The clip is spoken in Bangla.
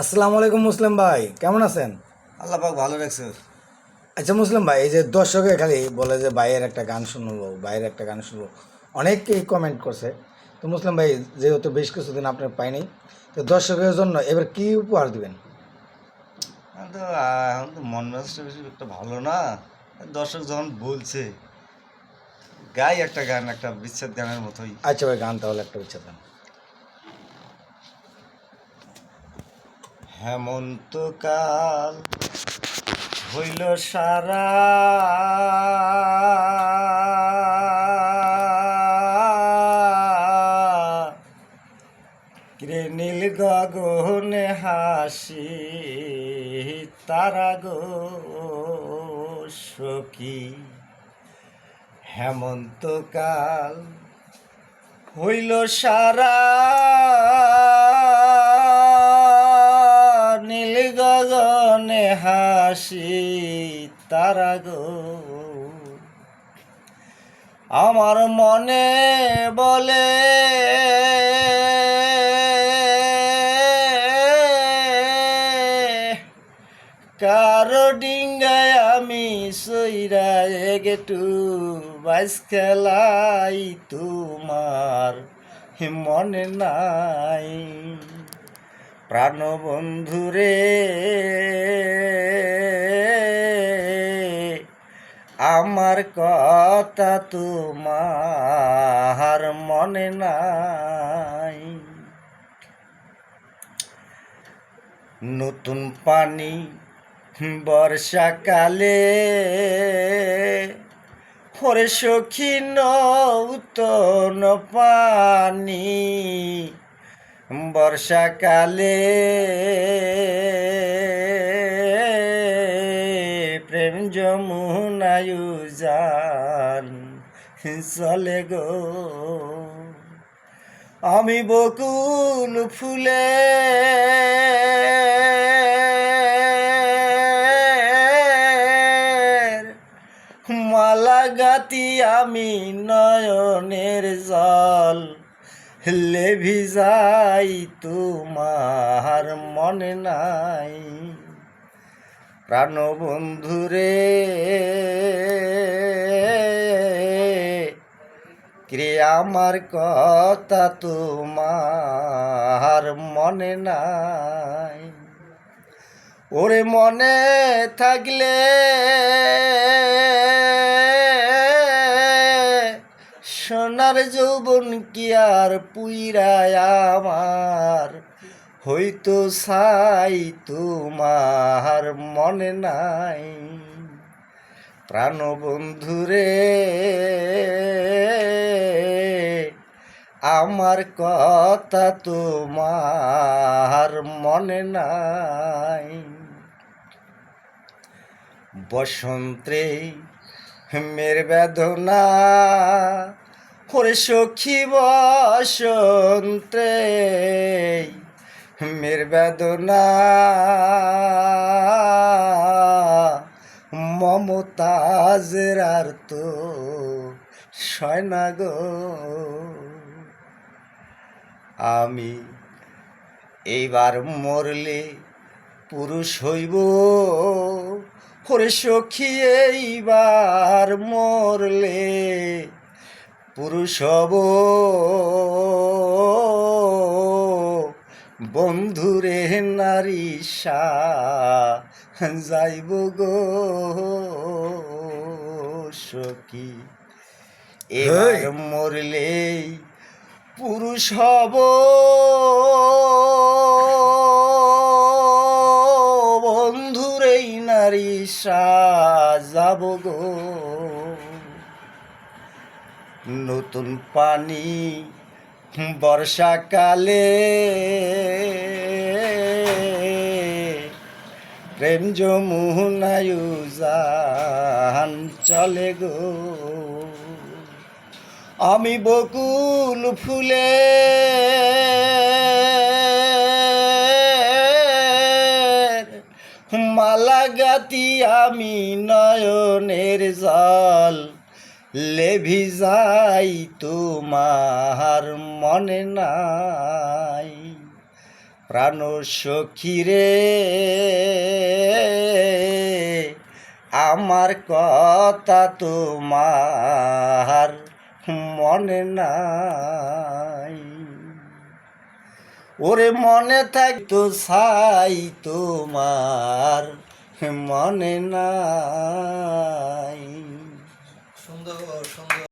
আসসালামু আলাইকুম মুসলিম ভাই কেমন আছেন? আল্লাহ পাক ভালো রাখছে। আচ্ছা মুসলিম ভাই এই যে দর্শকে খালি বলে যে ভাইয়ের একটা গান শুনব ভাইয়ের একটা গান শুনব অনেকেই কমেন্ট করছে। তো মুসলিম ভাই যেহেতু বেশ কিছুদিন আপনার পাইনি তো দর্শকের জন্য এবার কি উপহার দিবেন? তো এখন তো মন মেজাজটা বেশি একটা ভালো না। দর্শক যখন বলছে গাই একটা গান একটা বিচ্ছেদ গানের মতোই। আচ্ছা ভাই গান তাহলে একটা ইচ্ছা দেন হেমন্তকাল হইল সারা। কিরে নীল গগনে হাসি তারা গো সখী। হেমন্তকাল হইল সারা। হাসি তারা গো। আমার মনে বলে কারও ডিঙ্গায় আমি সইরা একটু বাইস খেলাই তোমার মনে নাই। প্রাণবন্ধুরে কথা তোমার মনে নাই। নতুন পানি বর্ষাকালে ওরে সখী নৌতন পানি বর্ষাকালে প্রেম যমুনায়ু যান চলে গো। আমি বকুল ফুলে মালা গাতি আমি নয়নের জল, লেভি ভিজাই তোমার মনে নাই। প্রাণবন্ধুরে কে আমার কথা তোমার মনে নাই? ওরে মনে থাকলে সোনার যৌবন কি আর পুইরায় আমার? হয়তো সাই তোমার মনে নাই। প্রাণবন্ধুরে, আমার কথা তোমার মনে নাই। বসন্তে মের বেদনা, ওরে সখী বসন্তে মের বেদনা, মমতাজের আর তো সয়না গো। আমি এইবার মরলে পুরুষ হইব ওরে সখী এইবার মরলে পুরুষ হব। বন্ধুরে নারী সা যাইব গো সখী। এবার হেই। মরলেই পুরুষ হব। বন্ধুরেই নারী সাজাব গো। নতুন পানি বর্ষাকালে প্রেম যমুনায়ু জান চলে গো। আমি বকুল ফুলে মালা গাতি আমি নয়নের জল। লেভি যাই তোমার মনে নাই। প্রাণ সখী রে, আমার কথা তোমার মনে নাই। ওরে মনে থাকতো সাই তোমার মনে নাই। সুন্দর সুন্দর